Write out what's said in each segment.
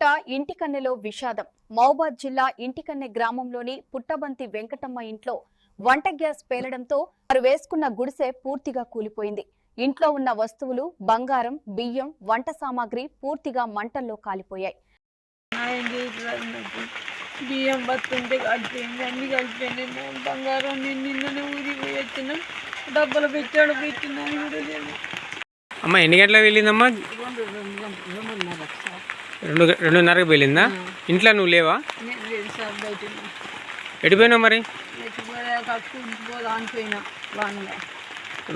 పూట ఇంటికన్నెలో విషాదం. మహబాద్ జిల్లా ఇంటికన్నె గ్రామంలోని పుట్టబంతి వెంకటమ్మ ఇంట్లో వంట గ్యాస్ పేలడంతో వారు వేసుకున్న గుడిసె పూర్తిగా కూలిపోయింది. ఇంట్లో ఉన్న వస్తువులు బంగారం బియ్యం వంట సామాగ్రి పూర్తిగా మంటల్లో కాలిపోయాయి. బియ్యం బతుంటే కలిపోయింది అన్ని కలిపోయింది బంగారం నేను నిన్ననే ఊరికి పోయి వచ్చిన. డబ్బులు పెట్టాడు పెట్టినా అమ్మ ఎన్ని గంటలకు వెళ్ళిందమ్మా రెండు రెండు గంటలు రెండున్నర సార్ రెండు రెండున్నరకు వెళ్ళిందా ఇంట్లో నువ్వు లేవా. ఎడిపోయినావు మరి?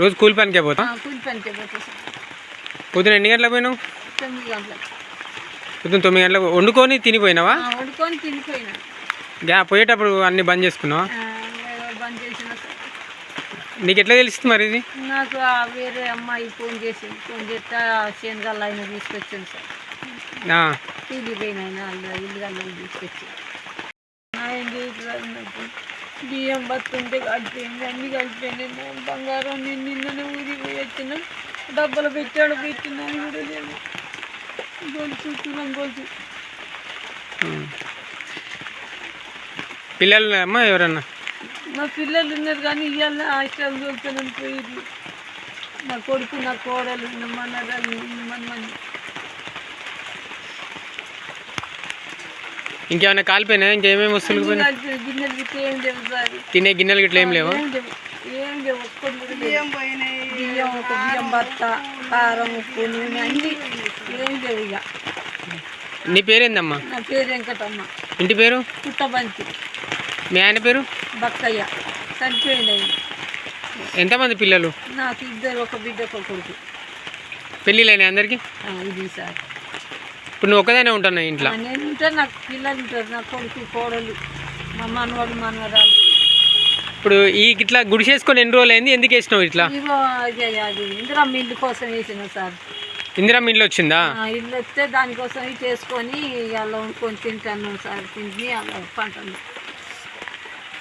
రోజు కూలి పనికే పోతా? పొద్దున ఎన్ని గంటలకు పోయినావు? పొద్దున తొమ్మిది గంటలకు వండుకొని తినిపోయినావా? వండుకొని తినిపోయినా. గ్యా పోయేటప్పుడు అన్ని బంద్ చేసుకున్నావా? బంద్ చేసిన నీకు ఎట్లా తెలుస్తుంది మరి ఇది? నాకు వేరే అమ్మాయి ఫోన్ చేసింది. ఫోన్ చేస్తే శనగల్ ఆయన తీసుకొచ్చింది సార్. బియ్యం బతుంటే కలిపోయింది అన్ని కలిపోయింది నేను బంగారం నేను నిన్ననే ఊరికి పోయి వచ్చిన డబ్బులు పెట్టాడు పెట్టినా అని కూడా లేదు గొలుసు తులం గొలుసు ఉమ్. పిల్లలు అమ్మ ఎవరన్నా నా పిల్లలు ఉన్నారు కానీ ఇవాళ హాస్టల్ దొరుకుతానని పోయింది నా కొడుకు నా కోడలు నా మనరాలు మన ఇంకేమైనా కాలిపోయినాయా? ఇంకేమేమి వస్తువులు తినే గిన్నెలు గిట్ల ఏం లేవా. బియ్యం బియ్యం కారం ఉప్పు నూనె అన్ని ఏం ఇక. నీ పేరేందమ్మా? నా పేరు వెంకటమ్మ. ఇంటి పేరు? పుట్టబంతి. మీ ఆయన పేరు? బక్కయ్య. చనిపోయింది ఆయన. ఎంతమంది పిల్లలు? నాకు ఇద్దరు ఒక బిడ్డ ఒక కొడుకు. పెళ్ళిళ్ళైనాయి అందరికీ? ఆ, ఇది సార్. ఇప్పుడు నువ్వు ఒక్కదానే ఉంటున్నావు ఇంట్లో. నేను ఉంటే నాకు పిల్లలు ఉంటారు నా కొడుకు కోడలు మా మనవాడు మనవరాలు. ఇప్పుడు ఈ ఇట్లా గుడిసేసుకొని ఎన్ని రోజులు అయింది? ఎందుకు వేసినావు ఇట్లా? ఇగో అది అది ఇందిరా మిల్లు కోసం వేసిన సార్. ఇందిరా ఇల్లు వచ్చిందా? ఆ, ఇల్లు వస్తే దానికోసం చేసుకొని అలా వండుకొని తింటాను సార్ తిండి అలా పంటలు.